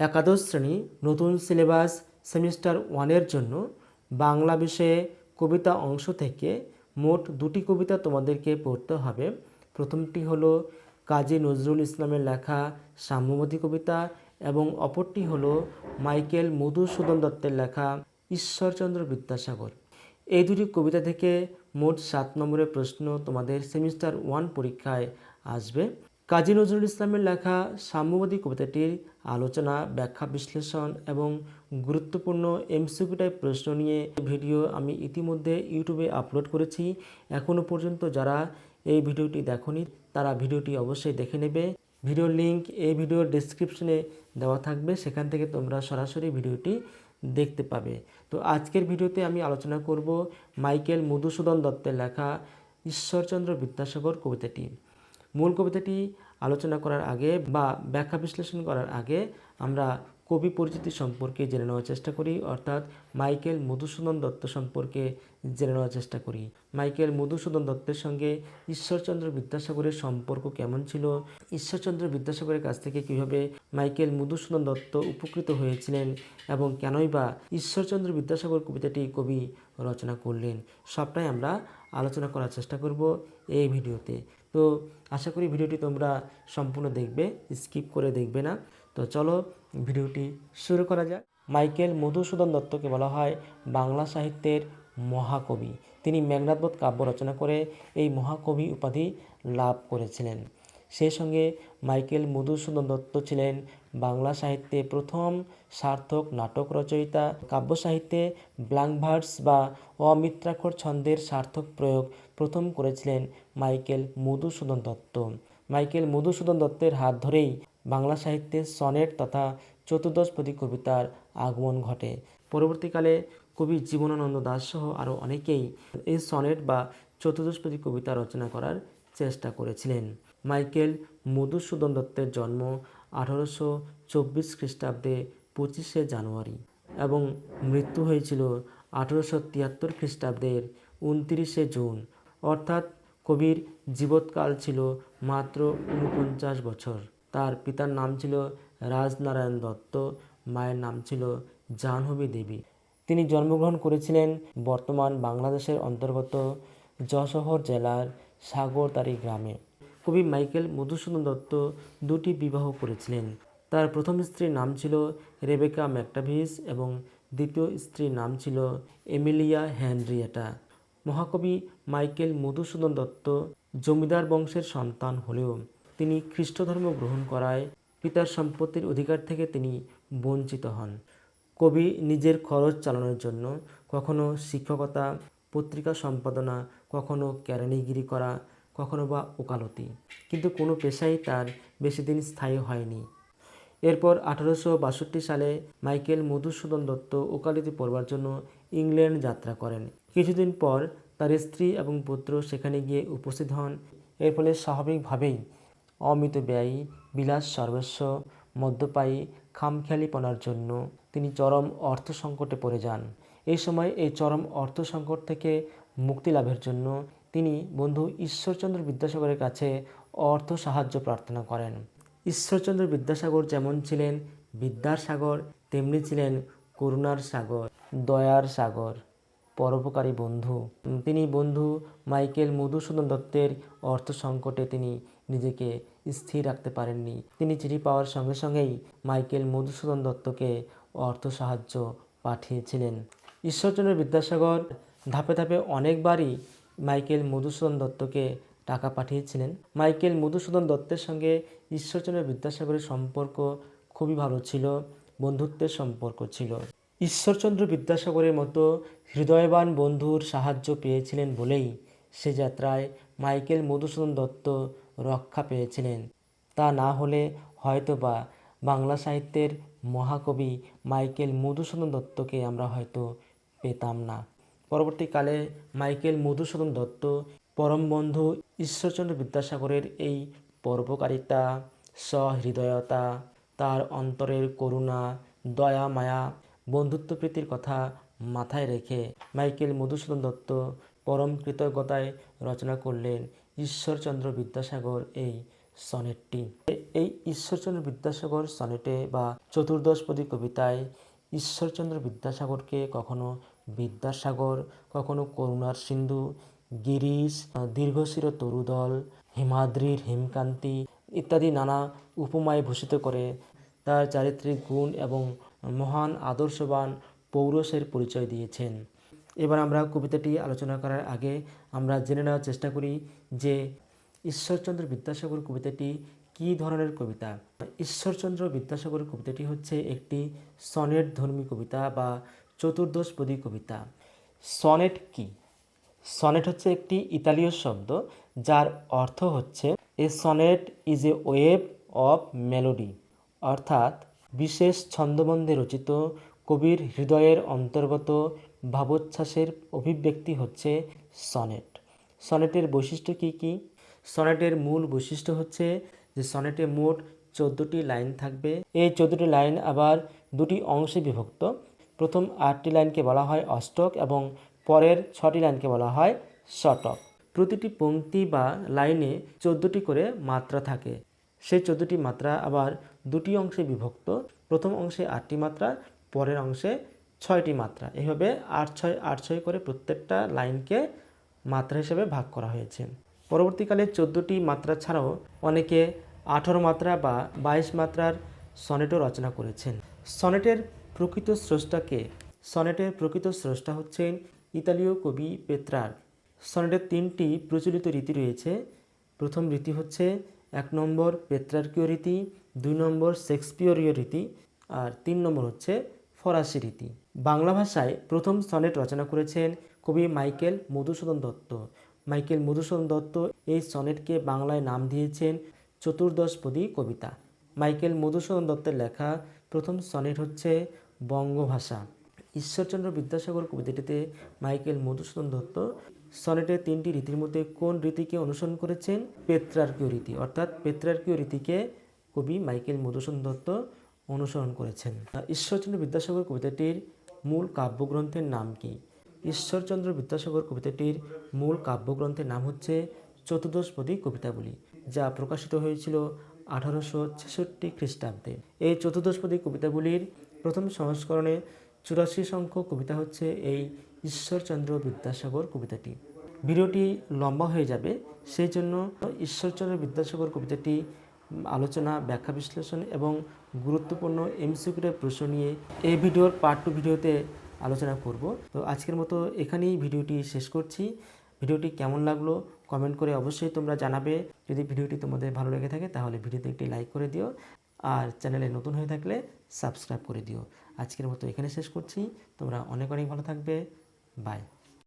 একাদশ শ্রেণি নতুন সিলেবাস সেমিস্টার ওয়ানের জন্য বাংলা বিষয়ে কবিতা অংশ থেকে মোট দুটি কবিতা তোমাদেরকে পড়তে হবে। প্রথমটি হলো কাজী নজরুল ইসলামের লেখা সাম্যবাদী কবিতা এবং অপরটি হলো মাইকেল মধুসূদন দত্তের লেখা ঈশ্বরচন্দ্র বিদ্যাসাগর। এই দুটি কবিতা থেকে মোট সাত নম্বরের প্রশ্ন তোমাদের সেমিস্টার ওয়ান পরীক্ষায় আসবে। কাজী নজরুল ইসলামের লেখা সাম্যবাদী কবিতাটির আলোচনা, ব্যাখ্যা, বিশ্লেষণ এবং গুরুত্বপূর্ণ এমসিকিউ টাইপ প্রশ্ন নিয়ে ভিডিও আমি ইতিমধ্যে ইউটিউবে আপলোড করেছি। এখনও পর্যন্ত যারা এই ভিডিওটি দেখনি, তারা ভিডিওটি অবশ্যই দেখে নেবে। ভিডিওর লিঙ্ক এই ভিডিওর ডেসক্রিপশনে দেওয়া থাকবে। সেখান থেকে তোমরা সরাসরি ভিডিওটি দেখতে পাবে। তো আজকের ভিডিওতে আমি আলোচনা করব মাইকেল মধুসূদন দত্তের লেখা ঈশ্বরচন্দ্র বিদ্যাসাগর কবিতাটি। মূল কবিতাটি আলোচনা করার আগে বা ব্যাখ্যা বিশ্লেষণ করার আগে আমরা কবি পরিচিতি সম্পর্কে জেনে নেওয়ার চেষ্টা করি। অর্থাৎ মাইকেল মধুসূদন দত্ত সম্পর্কে জেনে নেওয়ার চেষ্টা করি। মাইকেল মধুসূদন দত্তের সঙ্গে ঈশ্বরচন্দ্র বিদ্যাসাগরের সম্পর্ক কেমন ছিল? ঈশ্বরচন্দ্র বিদ্যাসাগরের কাছ থেকে কীভাবে মাইকেল মধুসূদন দত্ত উপকৃত হয়েছিলেন এবং কেনই বা ঈশ্বরচন্দ্র বিদ্যাসাগর কবিতাটি কবি রচনা করলেন? সবটাই আমরা আলোচনা করার চেষ্টা করব এই ভিডিওতে। তো আশা করি ভিডিওটি তোমরা সম্পূর্ণ দেখবে স্কিপ করে দেখবে না। তো চলো ভিডিওটি শুরু করা যাক। মাইকেল মধুসূদন দত্তকে বলা হয় বাংলা সাহিত্যের মহাকবি। তিনি মেঘনাথবোধ কাব্য রচনা করে এই মহাকবি উপাধি লাভ করেছিলেন। সেই সঙ্গে মাইকেল মধুসূদন দত্ত ছিলেন বাংলা সাহিত্যে প্রথম সার্থক নাটক রচয়িতা। কাব্য সাহিত্যে ব্ল্যাঙ্ক ভার্স বা অমিত্রাক্ষর ছন্দের সার্থক প্রয়োগ প্রথম করেছিলেন মাইকেল মধুসূদন দত্ত। মাইকেল মধুসূদন দত্তের হাত ধরেই বাংলা সাহিত্যে সনেট তথা চতুর্দশপদী কবিতার আগমন ঘটে। পরবর্তীকালে কবি জীবনানন্দ দাস সহ আরও অনেকেই এই সনেট বা চতুর্দশপদী কবিতা রচনা করার চেষ্টা করেছিলেন। মাইকেল মধুসূদন দত্তের জন্ম আঠারোশো চব্বিশ খ্রিস্টাব্দে পঁচিশে জানুয়ারি এবং মৃত্যু হয়েছিল আঠারোশো তিয়াত্তর খ্রিস্টাব্দের উনতিরিশে জুন। অর্থাৎ কবির জীবৎকাল ছিল মাত্র উনপঞ্চাশ বছর। তার পিতার নাম ছিল রাজনারায়ণ দত্ত, মায়ের নাম ছিল জাহ্নবী দেবী। তিনি জন্মগ্রহণ করেছিলেন বর্তমান বাংলাদেশের অন্তর্গত যশোহর জেলার সাগরতারি গ্রামে। কবি মাইকেল মধুসূদন দত্ত দুটি বিবাহ করেছিলেন। তার প্রথম স্ত্রীর নাম ছিল রেবেকা ম্যাকটাভিস এবং দ্বিতীয় স্ত্রীর নাম ছিল এমিলিয়া হ্যানরিয়েটা। মহাকবি মাইকেল মধুসূদন দত্ত জমিদার বংশের সন্তান হলেও তিনি খ্রিস্ট ধর্ম গ্রহণ করায় পিতার সম্পত্তির অধিকার থেকে তিনি বঞ্চিত হন। কবি নিজের খরচ চালানোর জন্য কখনো শিক্ষকতা, পত্রিকা সম্পাদনা, কখনো কেরানিগিরি করা কখনো বা ওকালতি। কিন্তু কোনো পেশাই তার বেশি দিন স্থায়ী হয়নি। এরপর আঠারোশো বাষট্টি সালে মাইকেল মধুসূদন দত্ত ওকালতি পড়বার জন্য ইংল্যান্ড যাত্রা করেন। কিছুদিন পর তার স্ত্রী এবং পুত্র সেখানে গিয়ে উপস্থিত হন। এর ফলে স্বাভাবিকভাবেই অমিত ব্যয়ী, বিলাস সর্বস্ব, মদ্যপায়ী, খামখেয়ালিপনার জন্য তিনি চরম অর্থ সংকটে পড়ে যান। এই সময় এই চরম অর্থ সংকট থেকে মুক্তি লাভের জন্য তিনি বন্ধু ঈশ্বরচন্দ্র বিদ্যাসাগরের কাছে অর্থ সাহায্য প্রার্থনা করেন। ঈশ্বরচন্দ্র বিদ্যাসাগর যেমন ছিলেন বিদ্যার সাগর, তেমনি ছিলেন করুণার সাগর, দয়ার সাগর, পরোপকারী বন্ধু। তিনি বন্ধু মাইকেল মধুসূদন দত্তের অর্থ সংকটে তিনি নিজেকে স্থির রাখতে পারেননি। তিনি চিঠি পাওয়ার সঙ্গে সঙ্গেই মাইকেল মধুসূদন দত্তকে অর্থ সাহায্য পাঠিয়েছিলেন। ঈশ্বরচন্দ্র বিদ্যাসাগর ধাপে ধাপে অনেকবারই মাইকেল মধুসূদন দত্তকে টাকা পাঠিয়েছিলেন। মাইকেল মধুসূদন দত্তের সঙ্গে ঈশ্বরচন্দ্র বিদ্যাসাগরের সম্পর্ক খুবই ভালো ছিল, বন্ধুত্বের সম্পর্ক ছিল। ঈশ্বরচন্দ্র বিদ্যাসাগরের মতো হৃদয়বান বন্ধুর সাহায্য পেয়েছিলেন বলেই সে যাত্রায় মাইকেল মধুসূদন দত্ত রক্ষা পেয়েছিলেন। তা না হলে হয়তোবা বাংলা সাহিত্যের মহাকবি মাইকেল মধুসূদন দত্তকে আমরা হয়তো পেতাম না। পরবর্তীকালে মাইকেল মধুসূদন দত্ত, পরম বন্ধু ঈশ্বরচন্দ্র বিদ্যাসাগরের এই পরোপকারিতা, সহৃদয়তা, তার অন্তরের করুণা, দয়া, মায়া বন্ধুত্বপ্রীতির কথা মাথায় রেখে মাইকেল মধুসূদন দত্ত পরম কৃতজ্ঞতায় রচনা করলেন ঈশ্বরচন্দ্র বিদ্যাসাগর এই সনেটটি। এই ঈশ্বরচন্দ্র বিদ্যাসাগর সনেটে বা চতুর্দশপদী কবিতায় ঈশ্বরচন্দ্র বিদ্যাসাগরকে কখনো বিদ্যাসাগর, কখনো করুণার সিন্ধু, গিরিশ, দীর্ঘশির তরুদল, হিমাদ্রির হিমকান্তি ইত্যাদি নানা উপমায় ভূষিত করে তার চারিত্রিক গুণ এবং মহান আদর্শবান পৌরষের পরিচয় দিয়েছেন। এবার আমরা কবিতাটি আলোচনা করার আগে আমরা জেনে নেওয়ার চেষ্টা করি যে ঈশ্বরচন্দ্র বিদ্যাসাগর কবিতাটি কী ধরনের কবিতা? ঈশ্বরচন্দ্র বিদ্যাসাগরের কবিতাটি হচ্ছে একটি সনেট ধর্মী কবিতা বা চতুর্দশপদী কবিতা। সনেট কি? সনেট হচ্ছে একটি ইতালীয় শব্দ যার অর্থ হচ্ছে, a sonnet is a web of melody অর্থাৎ বিশেষ ছন্দবন্ধে রচিত কবির হৃদয়ের অন্তর্গত ভাবোচ্ছ্বাসের অভিব্যক্তি হচ্ছে সনেট। সনেটের বৈশিষ্ট্য কি কি? সনেটের মূল বৈশিষ্ট্য হচ্ছে যে সনেটে মোট চোদ্দোটি লাইন থাকবে। এই চোদ্দোটি লাইন আবার দুটি অংশে বিভক্ত। প্রথম আটটি লাইনকে বলা হয় অষ্টক এবং পরের ছটি লাইনকে বলা হয় শতক প্রতিটি পংক্তি বা লাইনে চোদ্দোটি করে মাত্রা থাকে। সেই চোদ্দোটি মাত্রা আবার দুটি অংশে বিভক্ত। প্রথম অংশে আটটি মাত্রা, পরের অংশে ছয়টি মাত্রা। এভাবে আট ছয় আট ছয় করে প্রত্যেকটা লাইনকে মাত্রা হিসেবে ভাগ করা হয়েছে। পরবর্তীকালে চোদ্দোটি মাত্রা ছাড়াও অনেকে আঠারো মাত্রা বা বাইশ মাত্রার সনেটও রচনা করেছেন। সনেটের প্রকৃত স্রষ্টাকে, সনেটের প্রকৃত স্রষ্টা হচ্ছেন ইতালীয় কবি পেত্রার। সনেটের তিনটি প্রচলিত রীতি রয়েছে। প্রথম রীতি হচ্ছে এক নম্বর পেত্রার্কীয় রীতি, দুই নম্বর শেক্সপিয়রীয় রীতি, আর তিন নম্বর হচ্ছে ফরাসি রীতি। বাংলা ভাষায় প্রথম সনেট রচনা করেছেন কবি মাইকেল মধুসূদন দত্ত। মাইকেল মধুসূদন দত্ত এই সনেটকে বাংলায় নাম দিয়েছেন চতুর্দশপদী কবিতা। মাইকেল মধুসূদন দত্তের লেখা প্রথম সনেট হচ্ছে বঙ্গভাষা। ঈশ্বরচন্দ্র বিদ্যাসাগর কবিতাটিতে মাইকেল মধুসূদন দত্ত সনেটের তিনটি রীতির মধ্যে কোন রীতিকে অনুসরণ করেছেন? পেত্রার্কীয় রীতি। অর্থাৎ পেত্রার্কীয় রীতিকে কবি মাইকেল মধুসূদন দত্ত অনুসরণ করেছেন। ঈশ্বরচন্দ্র বিদ্যাসাগর কবিতাটির মূল কাব্যগ্রন্থের নাম কি? ঈশ্বরচন্দ্র বিদ্যাসাগর কবিতাটির মূল কাব্যগ্রন্থের নাম হচ্ছে চতুর্দশপদী কবিতাবলী, যা প্রকাশিত হয়েছিল আঠারোশো ছেষট্টি খ্রিস্টাব্দে। এই চতুর্দশপদী কবিতাগুলির প্রথম সংস্করণে চুরাশি সংখ্যক কবিতা হচ্ছে এই ঈশ্বরচন্দ্র বিদ্যাসাগর কবিতাটি। ভিডিওটি লম্বা হয়ে যাবে, সেই জন্য ঈশ্বরচন্দ্র বিদ্যাসাগর কবিতাটি আলোচনা, ব্যাখ্যা, বিশ্লেষণ এবং গুরুত্বপূর্ণ এমসিকিউর প্রশ্ন নিয়ে এই ভিডিওর পার্ট টু ভিডিওতে আলোচনা করব। তো আজকের মতো এখানেই ভিডিওটি শেষ করছি। ভিডিওটি কেমন লাগল কমেন্ট করে অবশ্যই তোমরা জানাবে। যদি ভিডিওটি তোমাদের ভালো লেগে থাকে তাহলে ভিডিওতে একটি লাইক করে দিও। আর চ্যানেলে নতুন হয়ে থাকলে সাবস্ক্রাইব করে দিও। আজকের মতো এখানে শেষ করছি। তোমরা অনেক অনেক ভালো থাকবে। বাই।